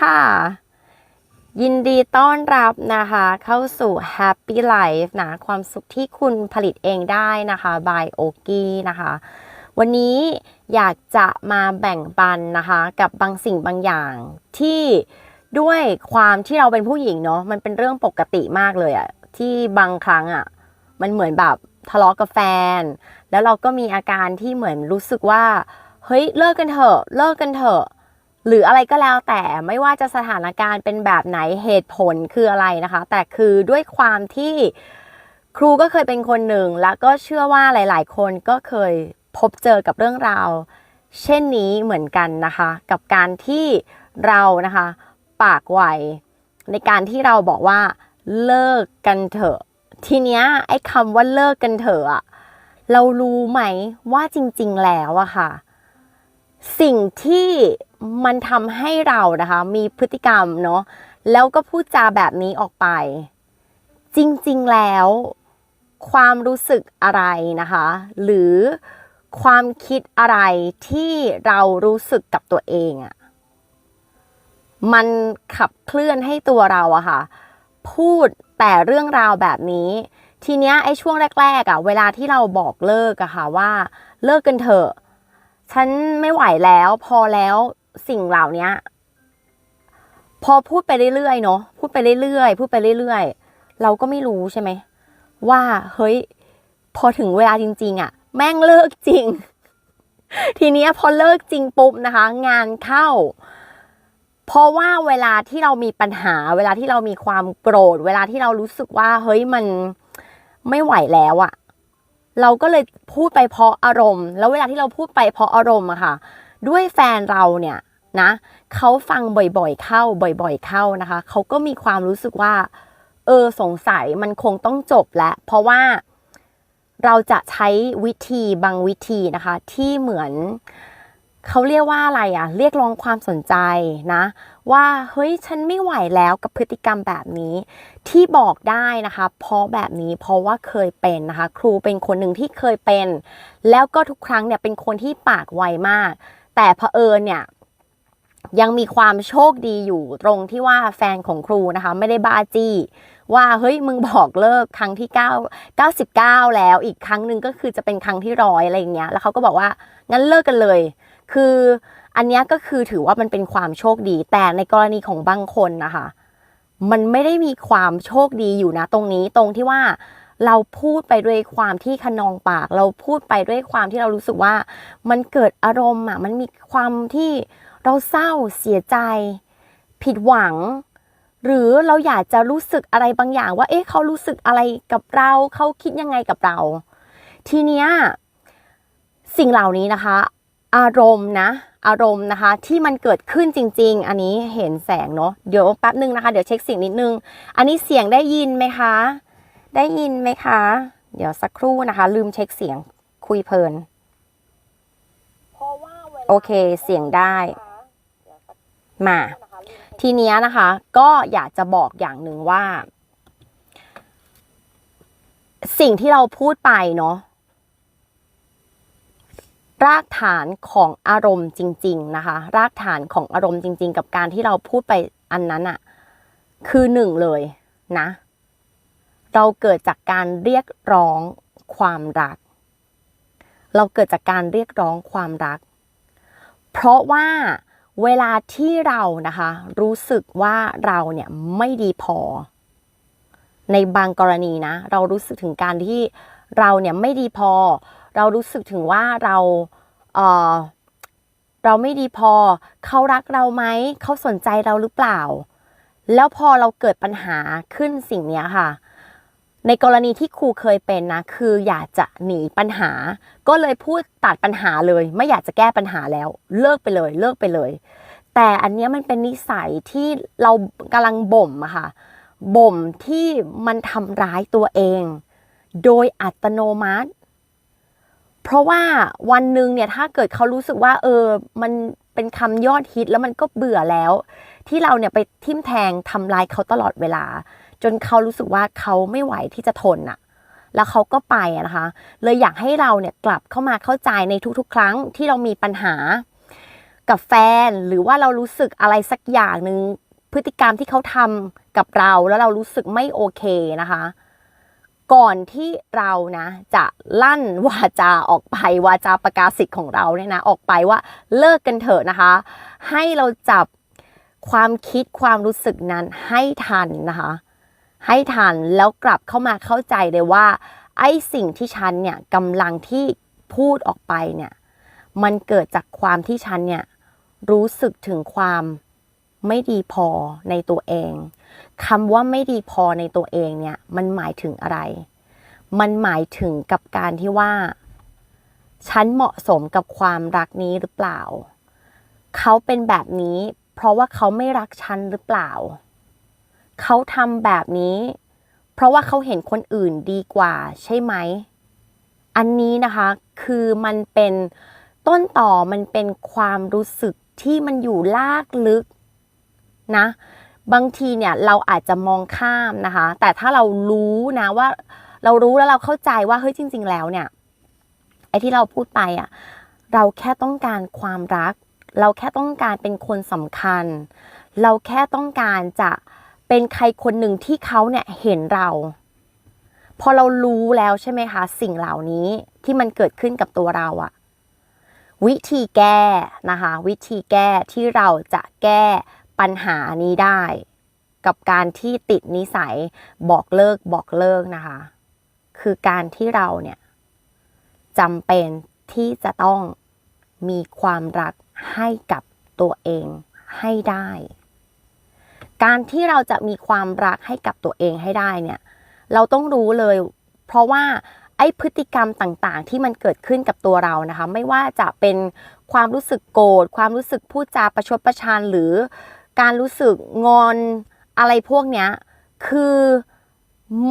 ค่ะ ยินดีต้อนรับนะคะ เข้าสู่ Happy Life นะ ความสุขที่คุณผลิตเองได้นะคะ by o k i นะคะ วันนี้อยากจะมาแบ่งปันนะคะ กับบางสิ่งบางอย่างที่ด้วยความที่เราเป็นผู้หญิงเนาะมันเป็นเรื่องปกติมากเลยอะที่บางครั้งอะมันเหมือนแบบทะเลาะกับแฟน แล้วเราก็มีอาการที่เหมือนรู้สึกว่า เฮ้ยเลิกกันเถอะ เลิกกันเถอะ หรืออะไรก็แล้วแต่ไม่ว่าจะสถานการณ์เป็นแบบไหนเหตุผลคืออะไรนะคะ แต่คือด้วยความที่ครูก็เคยเป็นคนหนึ่ง แล้วก็เชื่อว่าหลาย ๆ คนก็เคยพบเจอกับเรื่องราว เช่นนี้เหมือนกันนะคะ กับการที่เรานะคะ ปากไวในการที่เราบอกว่าเลิกกันเถอะ ทีเนี้ยไอ้คำว่าเลิกกันเถอะอะเรารู้ไหมว่าจริง ๆ แล้วอะค่ะ สิ่งที่มันทำให้เรานะคะ มีพฤติกรรมเนาะแล้วก็พูดจาแบบนี้ออกไป จริงๆแล้ว ความรู้สึกอะไรนะคะ หรือความคิดอะไรที่เรารู้สึกกับตัวเองอะมันขับเคลื่อนให้ตัวเราอะค่ะ พูดแต่เรื่องราวแบบนี้ ทีเนี้ยไอ้ช่วงแรกๆอะเวลาที่เราบอกเลิกอะค่ะว่า เลิกกันเถอะ ฉันไม่ไหวแล้ว พอแล้วสิ่งเหล่านี้พอพูดไปเรื่อยๆเนาะพูดไปเรื่อยๆพูดไปเรื่อยๆ เราก็ไม่รู้ใช่ไหม ว่าเฮ้ย พอถึงเวลาจริง ๆอะแม่งเลิกจริง ทีนี้พอเลิกจริงปุ๊บนะคะ งานเข้า เพราะว่าเวลาที่เรามีปัญหา เวลาที่เรามีความโกรธ เวลาที่เรารู้สึกว่า เฮ้ยมันไม่ไหวแล้วอะ เราก็เลยพูดไปเพราะอารมณ์ แล้วเวลาที่เราพูดไปเพราะอารมณ์อะค่ะ ด้วยแฟนเราเนี่ยนะเขาฟังบ่อยๆเข้าบ่อย ๆเข้านะคะเขาก็มีความรู้สึกว่า เออสงสัยมันคงต้องจบแล้วเพราะว่าเราจะใช้วิธีบางวิธีนะคะ ที่เหมือน เขาเรียกว่าอะไรอะเรียกร้องความสนใจนะ ว่าเฮ้ยฉันไม่ไหวแล้วกับพฤติกรรมแบบนี้ ที่บอกได้นะคะ เพราะแบบนี้เพราะว่าเคยเป็นนะคะ ครูเป็นคนหนึ่งที่เคยเป็น แล้วก็ทุกครั้งเนี่ยเป็นคนที่ปากไวมาก แต่เผอิญเนี่ยยังมีความโชคดีอยู่ตรงที่ว่าแฟนของครูนะคะ ไม่ได้บ้าจี้ว่าเฮ้ยมึงบอกเลิกครั้งที่9 99 แล้วอีกครั้งหนึ่งก็คือจะเป็นครั้งที่ร้อยอะไรอย่างเงี้ยแล้วเขาก็บอกว่างั้นเลิกกันเลย คืออันนี้ก็คือถือว่ามันเป็นความโชคดี แต่ในกรณีของบางคนนะคะ มันไม่ได้มีความโชคดีอยู่นะตรงนี้ตรงที่ว่าเราพูดไปด้วยความที่ขนองปาก เราพูดไปด้วยความที่เรารู้สึกว่า มันเกิดอารมณ์อะมันมีความที่เราเศร้าเสียใจ ผิดหวัง หรือเราอยากจะรู้สึกอะไรบางอย่างว่า เอ๊ะเขารู้สึกอะไรกับเราเขาคิดยังไงกับเรา ทีเนี้ยสิ่งเหล่านี้นะคะ อารมณ์นะ อารมณ์นะคะ ที่มันเกิดขึ้นจริง ๆ อันนี้เห็นแสงเนาะเดี๋ยวแป๊บนึงนะคะ เดี๋ยวเช็คเสียงนิดนึง อันนี้เสียงได้ยินไหมคะ ได้ยินไหมคะ เดี๋ยวสักครู่นะคะ ลืมเช็คเสียงคุยเพลินโอเคเสียงได้มาทีเนี้ยนะคะ ก็อยากจะบอกอย่างหนึ่งว่า สิ่งที่เราพูดไปเนาะ รากฐานของอารมณ์จริง ๆ นะคะ รากฐานของอารมณ์จริง ๆ กับการที่เราพูดไปอันนั้นอะคือหนึ่งเลยนะ เราเกิดจากการเรียกร้องความรัก เราเกิดจากการเรียกร้องความรัก เพราะว่าเวลาที่เรานะคะ รู้สึกว่าเราเนี่ยไม่ดีพอ ในบางกรณีนะ เรารู้สึกถึงการที่เราเนี่ยไม่ดีพอ เรารู้สึกถึงว่าเราเออเราไม่ดีพอ เขารักเราไหม เขาสนใจเราหรือเปล่า แล้วพอเราเกิดปัญหาขึ้นสิ่งนี้ค่ะ ในกรณีที่ครูเคยเป็นนะ คืออยากจะหนีปัญหา ก็เลยพูดตัดปัญหาเลย ไม่อยากจะแก้ปัญหาแล้ว เลิกไปเลย เลิกไปเลย แต่อันนี้มันเป็นนิสัยที่เรากำลังบ่มอะค่ะ บ่มที่มันทำร้ายตัวเอง โดยอัตโนมัติ เพราะว่าวันหนึ่งเนี่ยถ้าเกิดเขารู้สึกว่า เออ มันเป็นคำยอดฮิตแล้วมันก็เบื่อแล้ว ที่เราเนี่ยไปทิมแทงทำลายเขาตลอดเวลา จนเขารู้สึกว่าเขาไม่ไหวที่จะทนอะแล้วเขาก็ไปะนะคะ เลยอยากให้เราเนี่ยกลับเข้ามาเข้าใจในทุกๆ ครั้งที่เรามีปัญหา กับแฟนหรือว่าเรารู้สึกอะไรสักอย่างหนึ่งพฤติกรรมที่เขาทำกับเราแล้วเรารู้สึกไม่โอเคนะคะ ก่อนที่เรานะจะลั่นวาจาออกไปวาจาประกาศสิทธิ์ของเราเนี่ยนะออกไปว่าเลิกกันเถอะนะคะ ให้เราจับความคิดความรู้สึกนั้นให้ทันนะคะ ให้ทันแล้วกลับเข้ามาเข้าใจเลยว่า ไอ้สิ่งที่ฉันเนี่ยกำลังที่พูดออกไปเนี่ย มันเกิดจากความที่ฉันเนี่ยรู้สึกถึงความ ไม่ดีพอในตัวเองคำว่าไม่ดีพอในตัวเองเนี่ย มันหมายถึงอะไร มันหมายถึงกับการที่ว่า ฉันเหมาะสมกับความรักนี้หรือเปล่า เขาเป็นแบบนี้ เพราะว่าเขาไม่รักฉันหรือเปล่า เขาทำแบบนี้ เพราะว่าเขาเห็นคนอื่นดีกว่าใช่ไหม อันนี้นะคะ คือมันเป็นต้นต่อมันเป็นความรู้สึกที่มันอยู่ลากลึก นะบางทีเนี่ยเราอาจจะมองข้ามนะคะ แต่ถ้าเรารู้นะว่า เรารู้แล้วเราเข้าใจว่าเฮ้ยจริง ๆ แล้วเนี่ยไอ้ที่เราพูดไปอะ่ะเราแค่ต้องการความรัก เราแค่ต้องการเป็นคนสำคัญ เราแค่ต้องการจะเป็นใครคนหนึ่งที่เขาเนี่ยเห็นเรา พอเรารู้แล้วใช่ไหมคะสิ่งเหล่านี้ที่มันเกิดขึ้นกับตัวเราอะวิธีแก้นะคะ วิธีแก้ที่เราจะแก้ ปัญหานี้ได้ กับการที่ติดนิสัยบอกเลิกบอกเลิกนะคะ คือการที่เราเนี่ยจำเป็นที่จะต้องมีความรักให้กับตัวเองให้ได้ การที่เราจะมีความรักให้กับตัวเองให้ได้เนี่ยเราต้องรู้เลย เพราะว่าไอ้พฤติกรรมต่างๆ ที่มันเกิดขึ้นกับตัวเรานะคะ ไม่ว่าจะเป็นความรู้สึกโกรธความรู้สึกพูดจาประชดประชันหรือ การรู้สึกงอนอะไรพวกเนี้ย คือ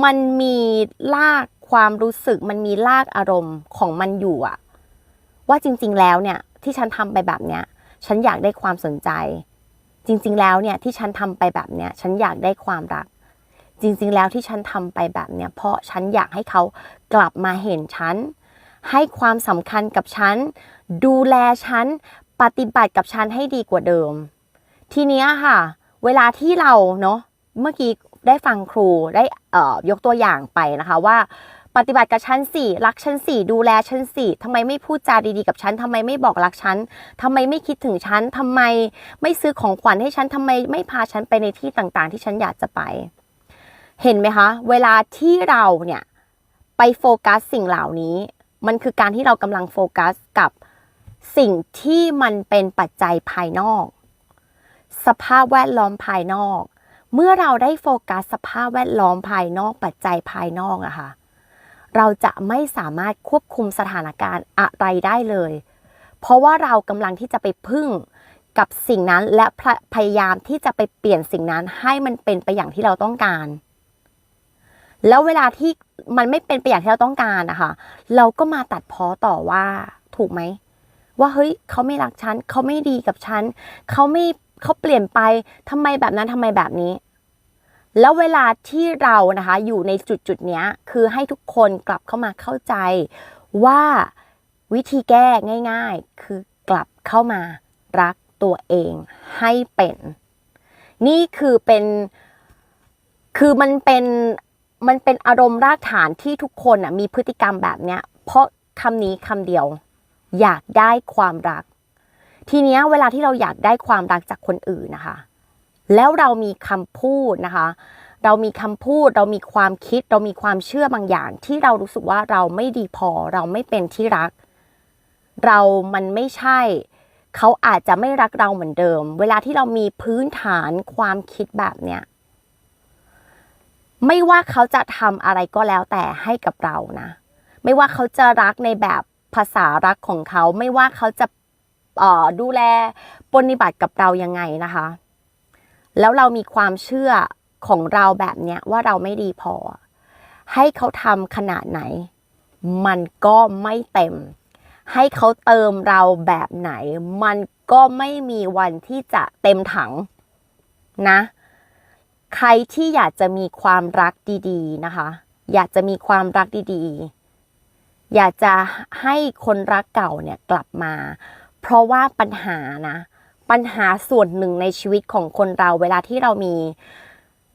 มันมีลากความรู้สึก มันมีลากอารมณ์ของมันอยู่อะว่าจริง ๆ แล้วเนี่ยที่ฉันทำไปแบบเนี้ย ฉันอยากได้ความสนใจ จริง ๆ แล้วเนี่ยที่ฉันทำไปแบบเนี้ย ฉันอยากได้ความรัก จริง ๆ แล้วที่ฉันทำไปแบบเนี้ย เพราะฉันอยากให้เขากลับมาเห็นฉัน ให้ความสำคัญกับฉัน ดูแลฉัน ปฏิบัติกับฉันให้ดีกว่าเดิม ทีเนี้ยค่ะ เวลาที่เราเนาะเมื่อกี้ได้ฟังครูได้เอ่อยกตัวอย่างไปนะคะว่าปฏิบัติกับฉันสี่รักฉันสี่ดูแลฉันสี่ทำไมไม่พูดจาดีๆกับฉันทำไมไม่บอกรักฉันทำไมไม่คิดถึงฉันทำไมไม่ซื้อของขวัญให้ฉันทำไมไม่พาฉันไปในที่ต่างๆ ที่ฉันอยากจะไป เห็นไหมคะ เวลาที่เราเนี่ยไปโฟกัสสิ่งเหล่านี้ มันคือการที่เรากำลังโฟกัสกับสิ่งที่มันเป็นปัจจัยภายนอก สภาพแวดล้อมภายนอก เมื่อเราได้โฟกัสสภาพแวดล้อมภายนอกปัจจัยภายนอกอะค่ะ เราจะไม่สามารถควบคุมสถานการณ์อะไรได้เลย เพราะว่าเรากำลังที่จะไปพึ่งกับสิ่งนั้นและพพยายามที่จะไปเปลี่ยนสิ่งนั้นให้มันเป็นไปอย่างที่เราต้องการ แล้วเวลาที่มันไม่เป็นไปอย่างที่เราต้องการนะคะเราก็มาตัดพ้อต่อว่าถูกไหมว่าเฮ้ยเขาไม่รักฉันเขาไม่ดีกับฉันเขาไม่ เขาเปลี่ยนไปทำไมแบบนั้นทำไมแบบนี้ แล้วเวลาที่เรานะคะ อยู่ในจุดจุดนี้คือให้ทุกคนกลับเข้ามาเข้าใจว่าวิธีแก้ง่ายๆ คือกลับเข้ามารักตัวเองให้เป็น นี่คือเป็นคือมันเป็นมันเป็นอารมณ์รากฐานที่ทุกคนอะมีพฤติกรรมแบบเนี้ย เพราะคำนี้คำเดียว อยากได้ความรัก ทีเนี้ยเวลาที่เราอยากได้ความรักจากคนอื่นนะคะ แล้วเรามีคำพูดนะคะ เรามีคำพูด เรามีความคิด เรามีความเชื่อบางอย่าง ที่เรารู้สึกว่าเราไม่ดีพอ เราไม่เป็นที่รัก เรามันไม่ใช่ เขาอาจจะไม่รักเราเหมือนเดิม เวลาที่เรามีพื้นฐานความคิดแบบเนี้ยไม่ว่าเขาจะทำอะไรก็แล้วแต่ให้กับเรานะ ไม่ว่าเขาจะรักในแบบภาษารักของเขา ไม่ว่าเขาจะ ดูแลปฏิบัติกับเรายังไงนะคะ แล้วเรามีความเชื่อของเราแบบเนี้ยว่าเราไม่ดีพอ ให้เขาทำขนาดไหน มันก็ไม่เต็ม ให้เขาเติมเราแบบไหน มันก็ไม่มีวันที่จะเต็มถังนะ ใครที่อยากจะมีความรักดีๆนะคะ อยากจะมีความรักดีๆ อยากจะให้คนรักเก่าเนี่ยกลับมา เพราะว่าปัญหานะ ปัญหาส่วนหนึ่งในชีวิตของคนเราเวลาที่เรามี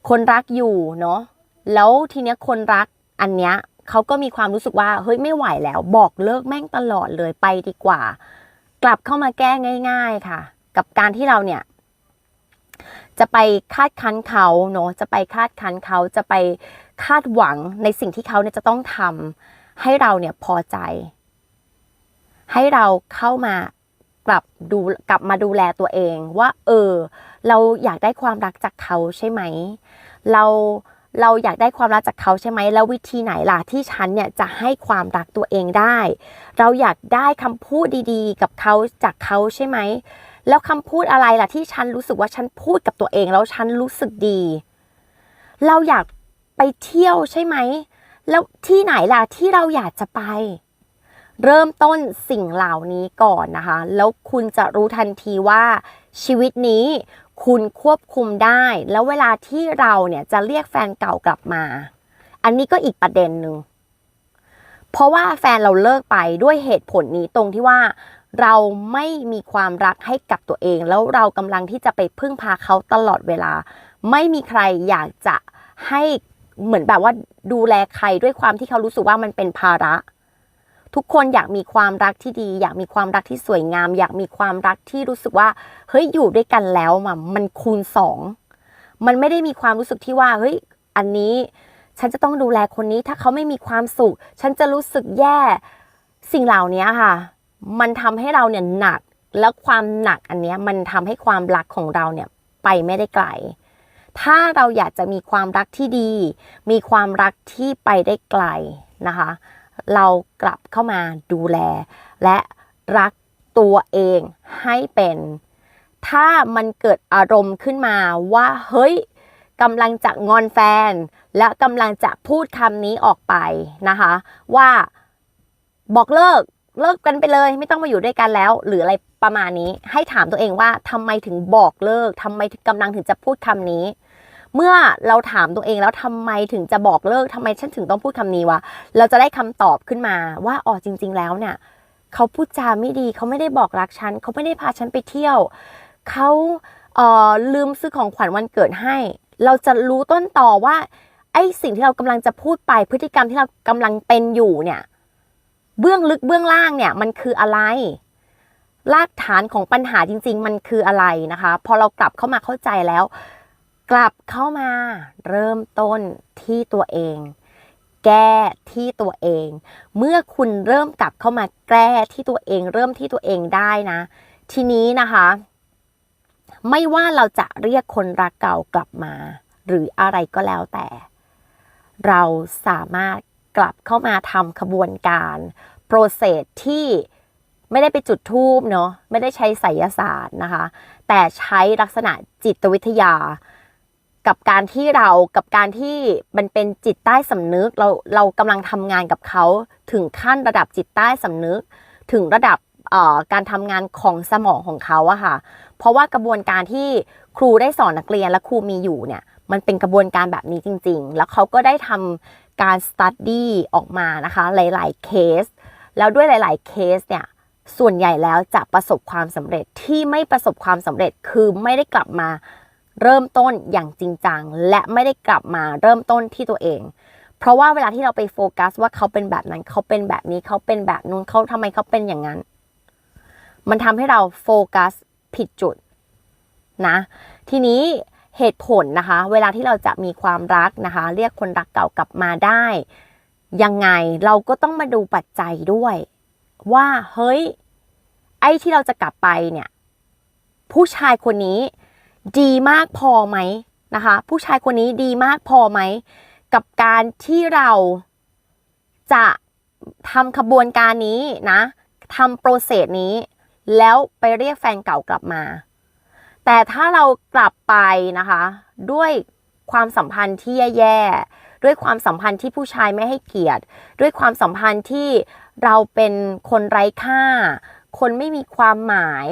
คนรักอยู่เนาะแล้วทีเนี้ยคนรักอันเนี้ยเขาก็มีความรู้สึกว่าเฮ้ยไม่ไหวแล้ว บอกเลิกแม่งตลอดเลยไปดีกว่า กลับเข้ามาแก้ง่าย ๆค่ะ กับการที่เราเนี่ย จะไปคาดคั้นเขาเนาะจะไปคาดคั้นเขาจะไปคาดหวังในสิ่งที่เขาเนี่ยจะต้องทำให้เราเนี่ยพอใจ ให้เราเข้ามา กลับดูกลับมาดูแลตัวเองว่า เออ เราอยากได้ความรักจากเขาใช่ไหม เราเราอยากได้ความรักจากเขาใช่ไหมแล้ววิธีไหนล่ะที่ฉันเนี่ยจะให้ความรักตัวเองได้ เราอยากได้คำพูดดีๆ กับเขาจากเขาใช่ไหมแล้วคำพูดอะไรล่ะที่ฉันรู้สึกว่าฉันพูดกับตัวเองแล้วฉันรู้สึกดี เราอยากไปเที่ยวใช่ไหมแล้วที่ไหนล่ะที่เราอยากจะไป เริ่มต้นสิ่งเหล่านี้ก่อนนะคะ แล้วคุณจะรู้ทันทีว่าชีวิตนี้คุณควบคุมได้ แล้วเวลาที่เราเนี่ยจะเรียกแฟนเก่ากลับมา อันนี้ก็อีกประเด็นหนึ่งเพราะว่าแฟนเราเลิกไปด้วยเหตุผลนี้ตรงที่ว่า เราไม่มีความรักให้กับตัวเอง แล้วเรากำลังที่จะไปพึ่งพาเขาตลอดเวลา ไม่มีใครอยากจะให้เหมือนแบบว่าดูแลใครด้วยความที่เขารู้สึกว่ามันเป็นภาระ ทุกคนอยากมีความรักที่ดี อยากมีความรักที่สวยงาม อยากมีความรักที่รู้สึกว่าเฮ้ยอยู่ด้วยกันแล้วมันมันคูณสองมันไม่ได้มีความรู้สึกที่ว่าเฮ้ยอันนี้ฉันจะต้องดูแลคนนี้ถ้าเขาไม่มีความสุข ฉันจะรู้สึกแย่สิ่งเหล่านี้ค่ะ มันทำให้เราเนี่ยหนักแล้วความหนักอันนี้มันทำให้ความรักของเราเนี่ยไปไม่ได้ไกล ถ้าเราอยากจะมีความรักที่ดี มีความรักที่ไปได้ไกลนะคะ เรากลับเข้ามาดูแล และรักตัวเองให้เป็น ถ้ามันเกิดอารมณ์ขึ้นมาว่าเฮ้ยกำลังจะงอนแฟน และกำลังจะพูดคำนี้ออกไปนะคะ ว่าบอกเลิกเลิกกันไปเลยไม่ต้องมาอยู่ด้วยกันแล้ว หรืออะไรประมาณนี้ ให้ถามตัวเองว่าทำไมถึงบอกเลิกทำไมกำลังถึงจะพูดคำนี้ เมื่อเราถามตัวเองแล้วทำไมถึงจะบอกเลิกทำไมฉันถึงต้องพูดคำนี้วะเราจะได้คำตอบขึ้นมาว่าอ๋อจริง ๆ แล้วเนี่ยเขาพูดจาไม่ดีเขาไม่ได้บอกรักฉันเขาไม่ได้พาฉันไปเที่ยวเขาเอ่อลืมซื้อของขวัญวันเกิดให้ เราจะรู้ต้นต่อว่าไอ้สิ่งที่เรากำลังจะพูดไปพฤติกรรมที่เรากำลังเป็นอยู่เนี่ยเบื้องลึกเบื้องล่างเนี่ยมันคืออะไรรากฐานของปัญหาจริง ๆ มันคืออะไรนะคะ พอเรากลับเข้ามาเข้าใจแล้ว กลับเข้ามาเริ่มต้นที่ตัวเอง แก้ที่ตัวเอง เมื่อคุณเริ่มกลับเข้ามาแก้ที่ตัวเอง เริ่มที่ตัวเองได้นะ ทีนี้นะคะ ไม่ว่าเราจะเรียกคนรักเก่ากลับมา หรืออะไรก็แล้วแต่ เราสามารถกลับเข้ามาทำขบวนการโปรเซสที่ไม่ได้ไปจุดทูบเนาะไม่ได้ใช้ไสยศาสตร์นะคะ แต่ใช้ลักษณะจิตวิทยา กับการที่เรากับการที่มันเป็นจิตใต้สำนึกเราเรากำลังทำงานกับเขาถึงขั้นระดับจิตใต้สำนึก ถึงระดับการทำงานของสมองของเขาอะค่ะ เพราะว่ากระบวนการที่ครูได้สอนนักเรียนและครูมีอยู่เนี่ยมันเป็นกระบวนการแบบนี้จริง ๆ แล้วเขาก็ได้ทำการสตัดดี้ออกมานะคะ หลาย ๆ เคส แล้วด้วยหลาย ๆ เคสเนี่ยส่วนใหญ่แล้วจะประสบความสำเร็จที่ไม่ประสบความสำเร็จคือไม่ได้กลับมา เริ่มต้นอย่างจริงจังและไม่ได้กลับมาเริ่มต้นที่ตัวเอง เพราะว่าเวลาที่เราไปโฟกัสว่าเขาเป็นแบบนั้นเขาเป็นแบบนี้เขาเป็นแบบนู้นเขาทำไมเขาเป็นอย่างนั้น มันทำให้เราโฟกัสผิดจุดนะ ทีนี้เหตุผลนะคะ เวลาที่เราจะมีความรักนะคะ เรียกคนรักเก่ากลับมาได้ ยังไงเราก็ต้องมาดูปัจจัยด้วย ว่าเฮ้ย ไอ้ที่เราจะกลับไปเนี่ย ผู้ชายคนนี้ ดีมากพอไหมนะคะ ผู้ชายคนนี้ดีมากพอไหม กับการที่เราจะทำขบวนการนี้นะทำโปรเซสนี้ แล้วไปเรียกแฟนเก่ากลับมา แต่ถ้าเรากลับไปนะคะ ด้วยความสัมพันธ์ที่แย่ๆด้วยความสัมพันธ์ที่ผู้ชายไม่ให้เกียรติ ด้วยความสัมพันธ์ที่เราเป็นคนไร้ค่า คนไม่มีความหมาย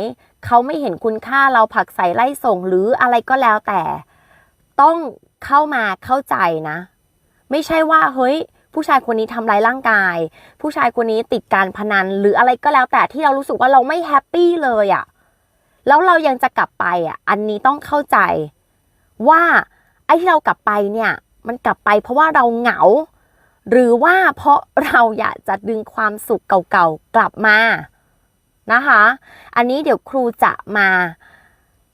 เขาไม่เห็นคุณค่าเราผักใส่ไล่ส่งหรืออะไรก็แล้วแต่ ต้องเข้ามาเข้าใจนะ ไม่ใช่ว่าเฮ้ย ผู้ชายคนนี้ทำร้ายร่างกาย ผู้ชายคนนี้ติดการพนันหรืออะไรก็แล้วแต่ที่เรารู้สึกว่าเราไม่แฮปปี้เลยอะ่ะแล้วเรายังจะกลับไปอะ อันนี้ต้องเข้าใจ ว่าไอ้ที่เรากลับไปเนี่ย มันกลับไปเพราะว่าเราเหงา หรือว่าเพราะเราอยากจะดึงความสุขเก่าๆกลับมา นะคะ อันนี้เดี๋ยวครูจะมา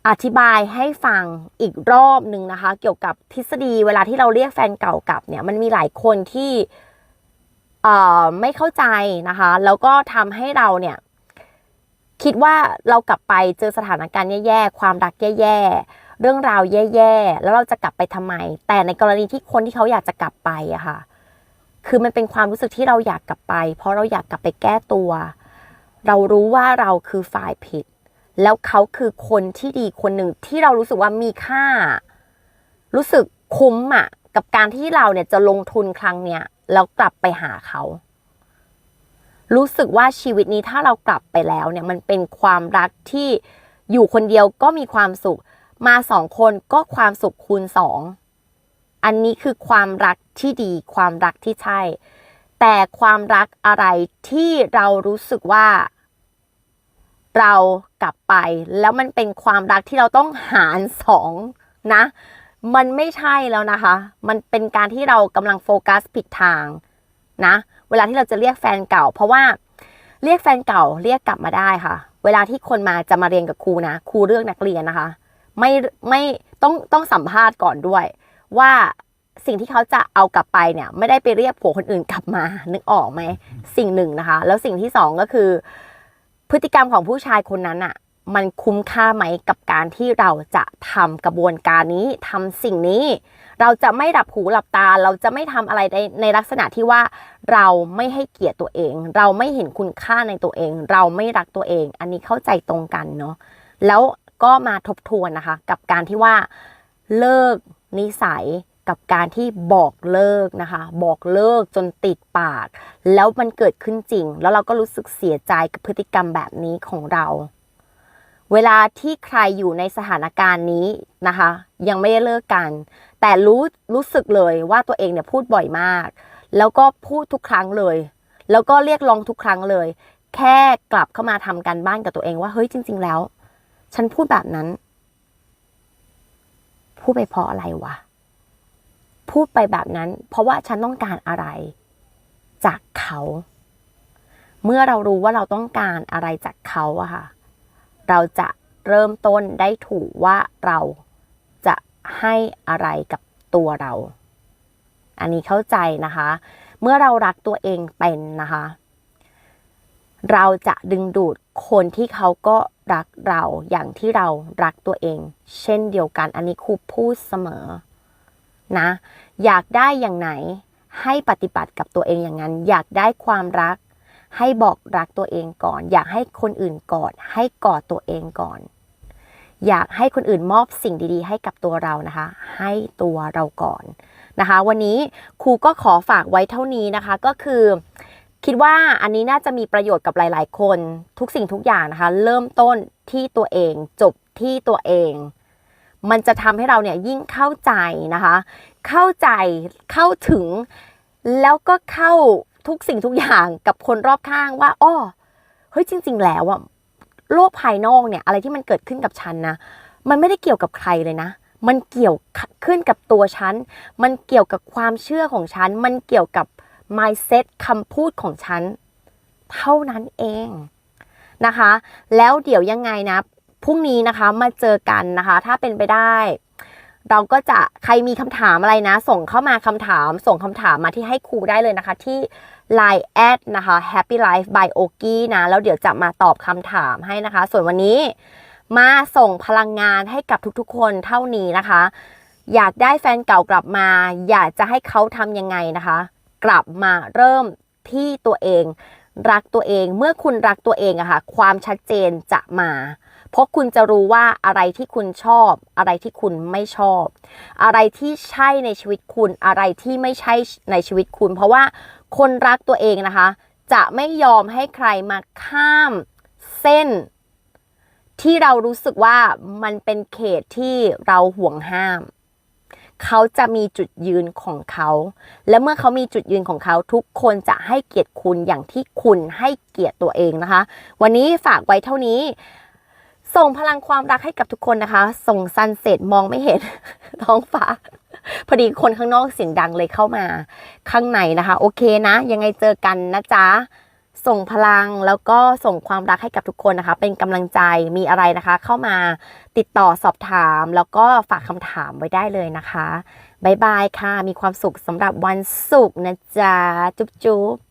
อธิบายให้ฟังอีกรอบหนึ่งนะคะ เกี่ยวกับทฤษฎีเวลาที่เราเรียกแฟนเก่ากลับเนี่ยมันมีหลายคนที่เอ่อไม่เข้าใจนะคะ แล้วก็ทำให้เราเนี่ย คิดว่าเรากลับไปเจอสถานการณ์แย่ๆ ความรักแย่ๆ เรื่องราวแย่ๆ แล้วเราจะกลับไปทำไม แต่ในกรณีที่คนที่เขาอยากจะกลับไปอะค่ะ คือมันเป็นความรู้สึกที่เราอยากกลับไป เพราะเราอยากกลับไปแก้ตัว เรารู้ว่าเราคือฝ่ายผิด แล้วเขาคือคนที่ดีคนหนึ่งที่เรารู้สึกว่ามีค่า รู้สึกคุ้มอะกับการที่เราเนี่ยจะลงทุนครั้งเนี้ยแล้วกลับไปหาเขา รู้สึกว่าชีวิตนี้ถ้าเรากลับไปแล้วเนี่ย มันเป็นความรักที่อยู่คนเดียวก็มีความสุข มาสองคนก็ความสุขคูณสองอันนี้คือความรักที่ดี ความรักที่ใช่ แต่ความรักอะไรที่เรารู้สึกว่า เรากลับไป แล้วมันเป็นความรักที่เราต้องหารสองนะ มันไม่ใช่แล้วนะคะ มันเป็นการที่เรากำลังโฟกัสผิดทางนะ เวลาที่เราจะเรียกแฟนเก่า เพราะว่าเรียกแฟนเก่าเรียกกลับมาได้ค่ะ เวลาที่คนมาจะมาเรียนกับครูนะครูเลือกนักเรียนนะคะ ไม่ไม่ต้องต้องสัมภาษณ์ก่อนด้วย ว่า สิ่งที่เขาจะเอากลับไปเนี่ยไม่ได้ไปเรียกผัวคนอื่นกลับมา นึกออกไหมสิ่งหนึ่งนะคะ แล้วสิ่งที่สองก็คือ พฤติกรรมของผู้ชายคนนั้นอะมันคุ้มค่าไหมกับการที่เราจะทำกระบวนการนี้ทำสิ่งนี้ เราจะไม่หลับหูหลับตา เราจะไม่ทำอะไรในในลักษณะที่ว่า เราไม่ให้เกียรติตัวเอง เราไม่เห็นคุณค่าในตัวเอง เราไม่รักตัวเอง อันนี้เข้าใจตรงกันเนาะแล้วก็มาทบทวนนะคะ กับการที่ว่าเลิกนิสัยกับการที่บอกเลิกนะคะ บอกเลิกจนติดปาก แล้วมันเกิดขึ้นจริง แล้วเราก็รู้สึกเสียใจกับพฤติกรรมแบบนี้ของเรา เวลาที่ใครอยู่ในสถานการณ์นี้นะคะ ยังไม่ได้เลิกกัน แต่รู้รู้สึกเลยว่าตัวเองเนี่ยพูดบ่อยมาก แล้วก็พูดทุกครั้งเลย แล้วก็เรียกร้องทุกครั้งเลย แค่กลับเข้ามาทำการบ้านกับตัวเองว่าเฮ้ยจริง ๆ แล้ว ฉันพูดแบบนั้น พูดไปเพราะอะไรวะ พูดไปแบบนั้น เพราะว่าฉันต้องการอะไร จากเขา เมื่อเรารู้ว่าเราต้องการอะไรจากเขาอะค่ะ เราจะเริ่มต้นได้ถูกว่าเราจะให้อะไรกับตัวเรา อันนี้เข้าใจนะคะ เมื่อเรารักตัวเองเป็นนะคะ เราจะดึงดูดคนที่เขาก็รักเราอย่างที่เรารักตัวเอง เช่นเดียวกัน อันนี้ครูพูดเสมอ นะ อยากได้อย่างไหนให้ปฏิบัติกับตัวเองอย่างนั้น อยากได้ความรัก ให้บอกรักตัวเองก่อน อยากให้คนอื่นกอดให้กอดตัวเองก่อน อยากให้คนอื่นมอบสิ่งดีๆ ให้กับตัวเรานะคะ ให้ตัวเราก่อนนะคะ วันนี้ครูก็ขอฝากไว้เท่านี้นะคะก็คือคิดว่าอันนี้น่าจะมีประโยชน์กับหลาย ๆ คนทุกสิ่งทุกอย่างนะคะ เริ่มต้นที่ตัวเองจบที่ตัวเอง มันจะทำให้เราเนี่ยยิ่งเข้าใจนะคะ เข้าใจเข้าถึง แล้วก็เข้าทุกสิ่งทุกอย่างกับคนรอบข้างว่าอ้อเฮ้ยจริง ๆ แล้วอะโลกภายนอกเนี่ยอะไรที่มันเกิดขึ้นกับฉันนะมันไม่ได้เกี่ยวกับใครเลยนะ มันเกี่ยวขึ้นกับตัวฉัน มันเกี่ยวกับความเชื่อของฉัน มันเกี่ยวกับ mindset คำพูดของฉัน เท่านั้นเองนะคะ แล้วเดี๋ยวยังไงนะ พรุ่งนี้นะคะมาเจอกันนะคะ ถ้าเป็นไปได้ เราก็จะใครมีคำถามอะไรนะ ส่งเข้ามาคำถาม ส่งคำถามมาที่ให้ครูได้เลยนะคะ ที่ Line แอดนะคะ Happy Life by Oki นะแล้วเดี๋ยวจะมาตอบคำถามให้นะคะ ส่วนวันนี้มาส่งพลังงานให้กับทุกๆ คนเท่านี้นะคะ อยากได้แฟนเก่ากลับมา อยากจะให้เขาทำยังไงนะคะ กลับมาเริ่มที่ตัวเอง รักตัวเองเมื่อคุณรักตัวเองอะค่ะความชัดเจนจะมา เพราะคุณจะรู้ว่าอะไรที่คุณชอบ อะไรที่คุณไม่ชอบ อะไรที่ใช่ในชีวิตคุณ อะไรที่ไม่ใช่ในชีวิตคุณ เพราะว่าคนรักตัวเองนะคะ จะไม่ยอมให้ใครมาข้ามเส้น ที่เรารู้สึกว่ามันเป็นเขตที่เราห่วงห้ามเขาจะมีจุดยืนของเขา และเมื่อเขามีจุดยืนของเขาทุกคนจะให้เกียรติคุณอย่างที่คุณให้เกียรติตัวเองนะคะ วันนี้ฝากไว้เท่านี้ ส่งพลังความรักให้กับทุกคนนะคะ ส่งซันเซ็ตมองไม่เห็นท้องฟ้า พอดีคนข้างนอกเสียงดังเลยเข้ามา ข้างในนะคะ โอเคนะ ยังไงเจอกันนะจ๊ะส่งพลังแล้วก็ส่งความรักให้กับทุกคนนะคะ เป็นกำลังใจมีอะไรนะคะ เข้ามาติดต่อสอบถาม แล้วก็ฝากคำถามไว้ได้เลยนะคะบายบายค่ะ มีความสุขสำหรับวันศุกร์นะจ๊ะ จุ๊บจุ๊บ